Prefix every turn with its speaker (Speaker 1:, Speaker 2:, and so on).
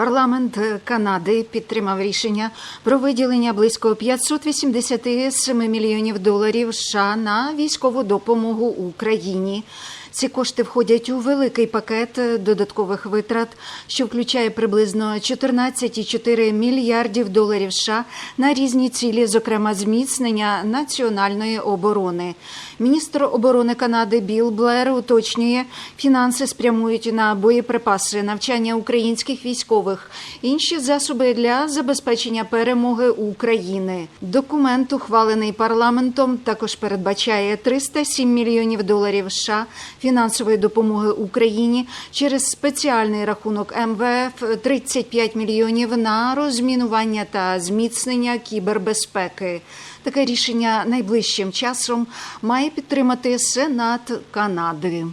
Speaker 1: Парламент Канади підтримав рішення про виділення близько 587 мільйонів доларів США на військову допомогу Україні. Ці кошти входять у великий пакет додаткових витрат, що включає приблизно 14,4 мільярдів доларів США на різні цілі, зокрема зміцнення національної оборони. Міністр оборони Канади Біл Блер уточнює, фінанси спрямують на боєприпаси, навчання українських військових, інші засоби для забезпечення перемоги України. Документ, ухвалений парламентом, також передбачає 307 мільйонів доларів США фінансової допомоги Україні через спеціальний рахунок МВФ 35 мільйонів на розмінування та зміцнення кібербезпеки. Таке рішення найближчим часом має підтримати Сенат Канади.